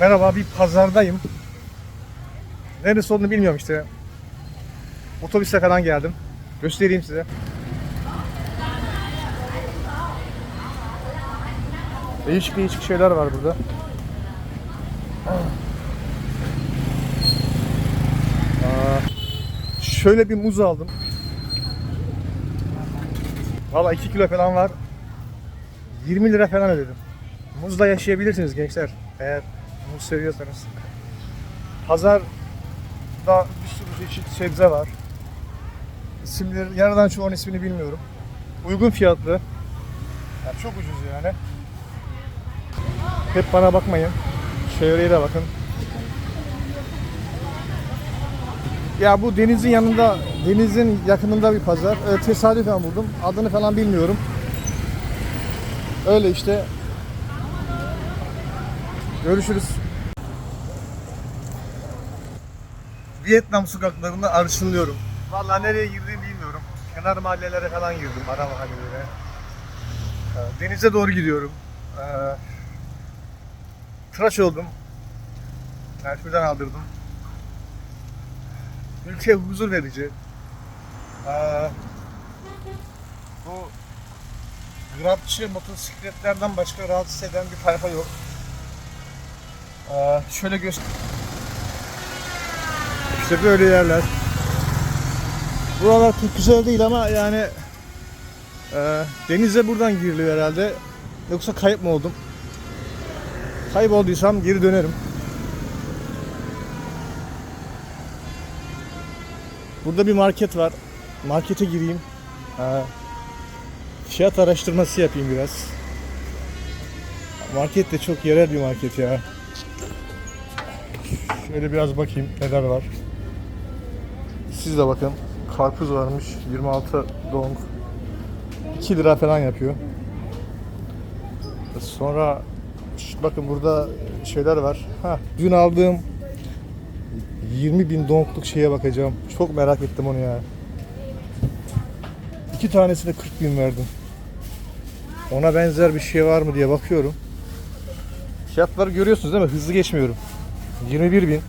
Merhaba bir pazardayım. Neresi olduğunu bilmiyorum işte. Otobüse falan geldim. Göstereyim size. Değişik değişik şeyler var burada. Aa, şöyle bir muz aldım. Valla 2 kilo falan var. 20 lira falan ödedim. Muzla yaşayabilirsiniz gençler. Eğer muz seviyorsanız. Pazarda bir sürü çeşit sebze var. İsimleri, yarıdan çoğunun ismini bilmiyorum. Uygun fiyatlı. Yani çok ucuz yani. Hep bana bakmayın. Çevreye de bakın. Ya bu denizin yanında, denizin yakınında bir pazar. Öyle tesadüfen buldum. Adını falan bilmiyorum. Öyle işte. Görüşürüz. Vietnam sokaklarında arşınlıyorum. Vallahi nereye girdiğimi bilmiyorum. Kenar mahallelere falan girdim, ara mahallelere. Ee, Denize doğru gidiyorum. Ee, Tıraş oldum. Şuradan aldırdım. Ülke huzur verici. Ee, bu grabçı motosikletlerden başka rahatsız eden bir tayfa yok. Ee, şöyle göster. İşte böyle yerler. Buralar çok güzel değil ama yani e, denize buradan giriliyor herhalde. Yoksa kayıp mı oldum? Kaybolduysam geri dönerim. Burada bir market var. Markete gireyim. Ha, fiyat araştırması yapayım biraz. Market de çok yerel bir market ya. Şöyle biraz bakayım neler var. Siz de bakın. Karpuz varmış. 26 dong. 2 lira falan yapıyor. Sonra bakın burada şeyler var. Ha, dün aldığım 20 bin donkluk şeye bakacağım. Çok merak ettim onu ya. İki tanesine 40 bin verdim. Ona benzer bir şey var mı diye bakıyorum. Fiyatları görüyorsunuz değil mi? Hızlı geçmiyorum. 21 bin.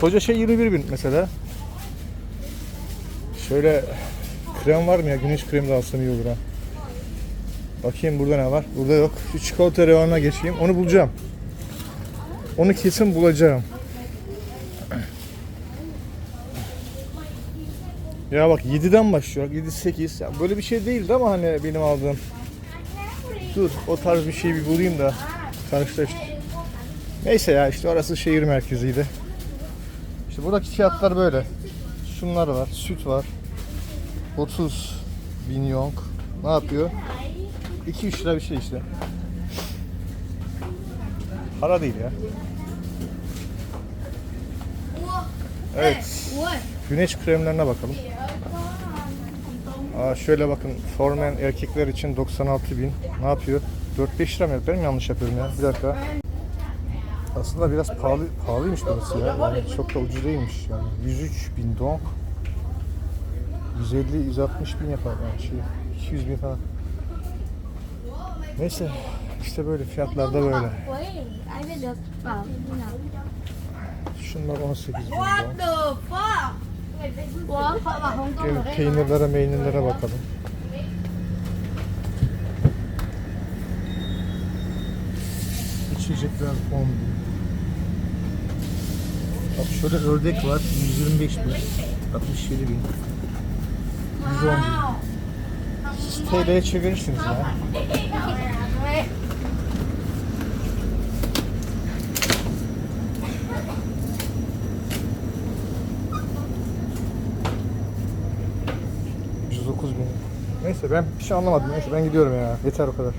Koca şey 21 bin mesela. Şöyle krem var mı ya? Güneş kremi de alsam iyi olur ha. Bakayım burada ne var? Burada yok. Şu çikolata reyonuna geçeyim. Onu bulacağım. Onu kesin bulacağım. Ya bak 7'den başlıyor. 7 8. Ya böyle bir şey değildi ama hani benim aldığım. Dur o tarz bir şey bir bulayım da karşılaştır. Neyse ya işte orası şehir merkeziydi. İşte buradaki fiyatlar böyle. Şunlar var. Süt var. 30 bin yong. Ne yapıyor? 2-3 lira bir şey işte. Para değil ya. Evet. Güneş kremlerine bakalım. Aa, şöyle bakın. Formen erkekler için 96 bin. Ne yapıyor? 4-5 lira mı? Ben mi yanlış yapıyorum ya? Bir dakika. Aslında biraz pahalı pahalıymış burası ya. Yani çok da ucuz değilmiş. Yani 103 bin dong. 150-160 bin yapar yani şey. 200 bin falan. Neyse işte böyle fiyatlar da böyle. Şunlar 18 bin dong. the fuck Ủa, họ bảo không có ở Gel đây peynirlere meynirlere bakalım. İçecekler 10 bin. Bak şurada ördek var 125 bin. 67 bin. 110 bin. TL'ye çevirirsiniz ya. Neyse ben bir şey anlamadım. Neyse ben gidiyorum ya. Yeter o kadar.